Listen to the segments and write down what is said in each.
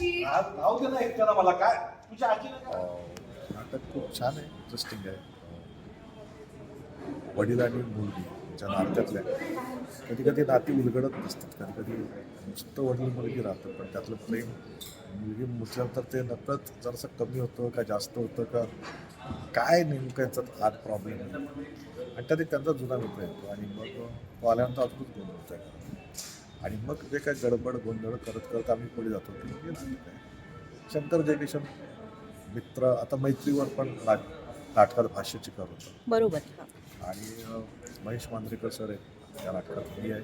कशी आज राहू दे ना एकट्याला मला. काय? तुझ्या आजीला काय? नाटक खूप छान आहे इंटरेस्टिंग आहे. वडील आणि मुलगी यांच्या नात्यातल्या कधी कधी नाती उलगडत नसतात. कधी कधी नुसतं वडील मुलगी राहतं पण त्यातलं प्रेम मुलगी म्हटल्यानंतर ते नकळत जरासं कमी होतं का जास्त होतं का? काय नेमकं याच्यात हात प्रॉब्लेम आहे? आणि त्यात त्यांचा जुना मित्र येतो आणि मग तो आल्यानंतर अद्भुत गोंधळ होत. आहे आणि मग जे काय गडबड गोंधळ करत करत आम्ही पुढे जातो. ते शंकर जयकिशन मित्र आता मैत्रीवर पण नाट नाटकात भाष्यचिकार होतं. बरोबर. आणि महेश मांजरेकर सर आहेत त्या नाटकात मी आहे.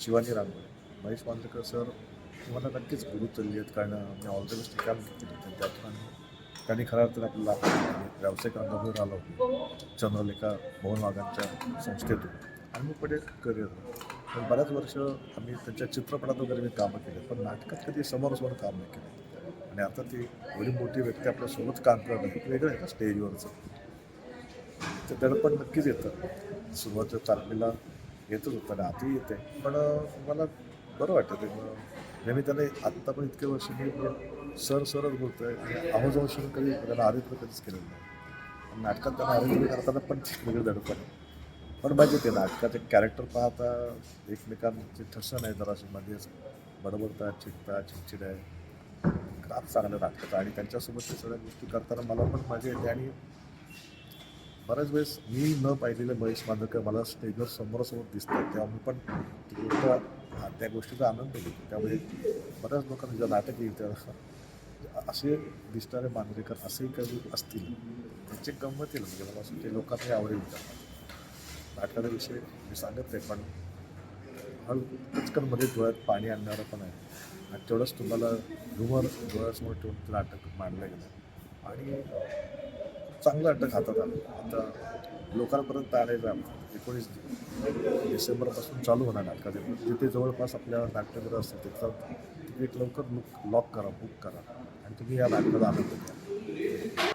शिवानी रांगोळे. महेश मांजरेकर सर मला नक्कीच गुरु चालली आहेत कारण मी ऑल द बेस्ट काम केली होती. त्यातून त्यांनी खऱ्या अर्थाने आपल्याला व्यावसायिक अनुभव आला होता. चंद्रलेखा मोहन वाघांच्या संस्थेतून. आणि मग पुढे करिअर पण बऱ्याच वर्ष आम्ही त्यांच्या चित्रपटात वगैरे मी कामं केले पण नाटकात कधी समोरासमोर काम नाही केलं. आणि आता ती एवढी मोठी व्यक्ती आपल्यासोबत काम करणं हे वेगळं आहे ना स्टेजवरचं. ते दडपण नक्कीच येतं. सुरुवातीच्या तारखेला येतच होतं आणि आधी येते. पण मला बरं वाटतं ते नेहमी त्याने आत्ता पण इतके वर्ष मी सर सरच बोलतोय. आणि आवाज वर्ष कधी त्याला आदित्य कधीच केलेलं नाही. नाटकात त्यांना आदित्य करताना पण वेगळं दडपण आहे. पण माहिती ते नाटकाचे कॅरेक्टर पाहता एकमेकांचे ठसन आहे जराशी मध्येच बडबडतात चिडता चिडचिड आहे ग्राफ चांगलं नाटकाचं आणि त्यांच्यासोबत ते सगळ्या गोष्टी करताना मला पण मजा येते आणि बऱ्याच वेळेस मी न पाहिलेले महेश मांजरकर मला स्टेजवर समोरासमोर दिसतात तेव्हा मी पण गोष्ट त्या गोष्टीचा आनंद घेतो. त्यामुळे बऱ्याच लोकांना ज्या नाटक येईल त्या असे दिसणारे मांजरेकर असेही काही असतील त्याचे गंमत येईल. म्हणजे मला असं ते लोकांनाही आवडेल त्या नाटकाचा विषय मी सांगत नाही पण हळू पटकन डोळ्यात पाणी आणणारं पण आहे. आणि तेवढंच तुम्हाला ह्युमर डोळ्यासमोर ठेवून ते नाटक मांडलं गेलं. आणि चांगलं नाटक हातात आलं. आता लोकांपर्यंत आणायचं एकोणीस डिसेंबरपासून चालू होणार नाटकाचे जिथे जवळपास आपल्या नाट्यगृह असतील तिथं तिकीट लवकर लुक लॉक करा बुक करा. आणि तुम्ही या नाटकाचा आनंद घ्या.